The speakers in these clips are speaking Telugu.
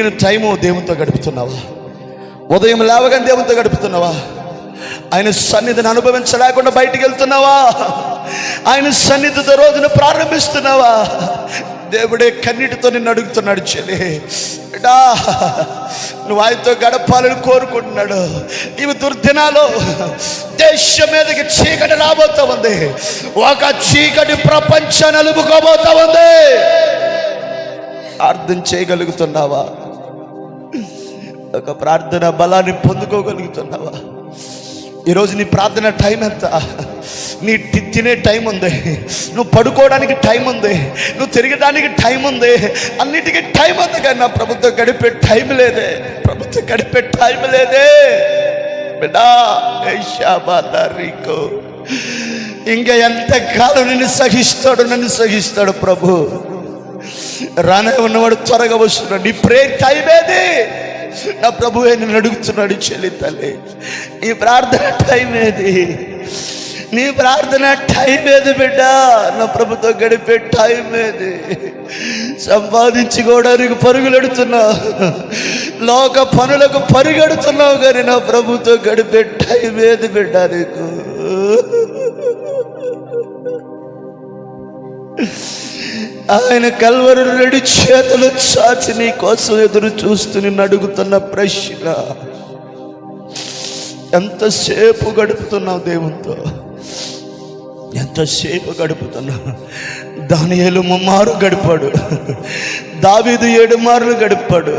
నేను టైము దేవునితో గడుపుతున్నావా? ఉదయం లేవగానే దేవునితో గడుపుతున్నావా? ఆయన సన్నిధిని అనుభవించలేకుండా బయటికి వెళ్తున్నావా? ఆయన సన్నిధితో రోజును ప్రారంభిస్తున్నావా? దేవుడే కన్నిటితో నిన్ను అడుగుతున్నాడు చెల్లి. బిడ్డా నువ్వు ఆయనతో గడపాలని కోరుకుంటున్నాడు. ఇవి దుర్దినాలు దేశం మీదకి చీకటి రాబోతా ఉంది. ఒక చీకటి ప్రపంచాన్ని అలుపుకోబోతా ఉంది. అర్థం చేయగలుగుతున్నావా? ఒక ప్రార్థన బలాన్ని పొందుకోగలుగుతున్నావా? ఈరోజు నీ ప్రార్థన టైం ఎంత? నీ తినే టైం ఉంది. నువ్వు పడుకోవడానికి టైం ఉంది. నువ్వు తిరగడానికి టైం ఉంది. అన్నిటికీ టైం ఉంది కానీ నా ప్రభుత్వం గడిపే టైం లేదే. ప్రభుత్వం గడిపే టైం లేదే. బిడ్డా ఏ ఇంకా ఎంతకాలం నిన్ను సహిస్తాడు నన్ను సహిస్తాడు ప్రభు. రానే ఉన్నవాడు త్వరగా వస్తున్నాడు. నీ ప్రే టైం ఏది? నా ప్రభువే నిన్ను అడుగుతున్నాడు చెల్లి తల్లి. నీ ప్రార్థన టైం ఏది? నీ ప్రార్థన టైం ఏది బిడ్డ? నా ప్రభుతో గడిపే టైం ఏది? సంపాదించుకోవడానికి పరుగులెడుతున్నావు లోక పనులకు పరుగెడుతున్నావు కానీ నా ప్రభుతో గడిపే టైం ఏది బిడ్డ నీకు? ఆయన కల్వరు రెండు చేతులు చాచి నీ కోసం ఎదురు చూస్తూ నిన్ను అడుగుతున్న ప్రశ్న. ఎంతసేపు గడుపుతున్నావు దేవునితో? ఎంతసేపు గడుపుతున్నావు దానియేలు ముమ్మారు గడిపాడు. దావీదు ఏడు మార్లు గడిపాడు.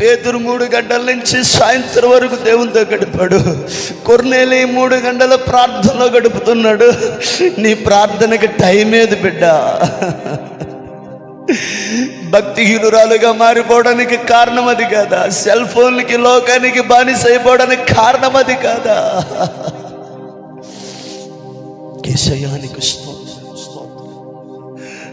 పేతురు మూడు గంటల నుంచి సాయంత్రం వరకు దేవునితో గడిపాడు. కొర్నేలి మూడు గంటల ప్రార్థనలో గడుపుతున్నాడు. నీ ప్రార్థనకి టైం ఏది బిడ్డ? భక్తిహీనురాలుగా మారిపోవడానికి కారణం అది కాదా? సెల్ ఫోన్లకి లోకానికి బానిస అయిపోవడానికి కారణం అది కాదా? Kaysa yan ni Kristo.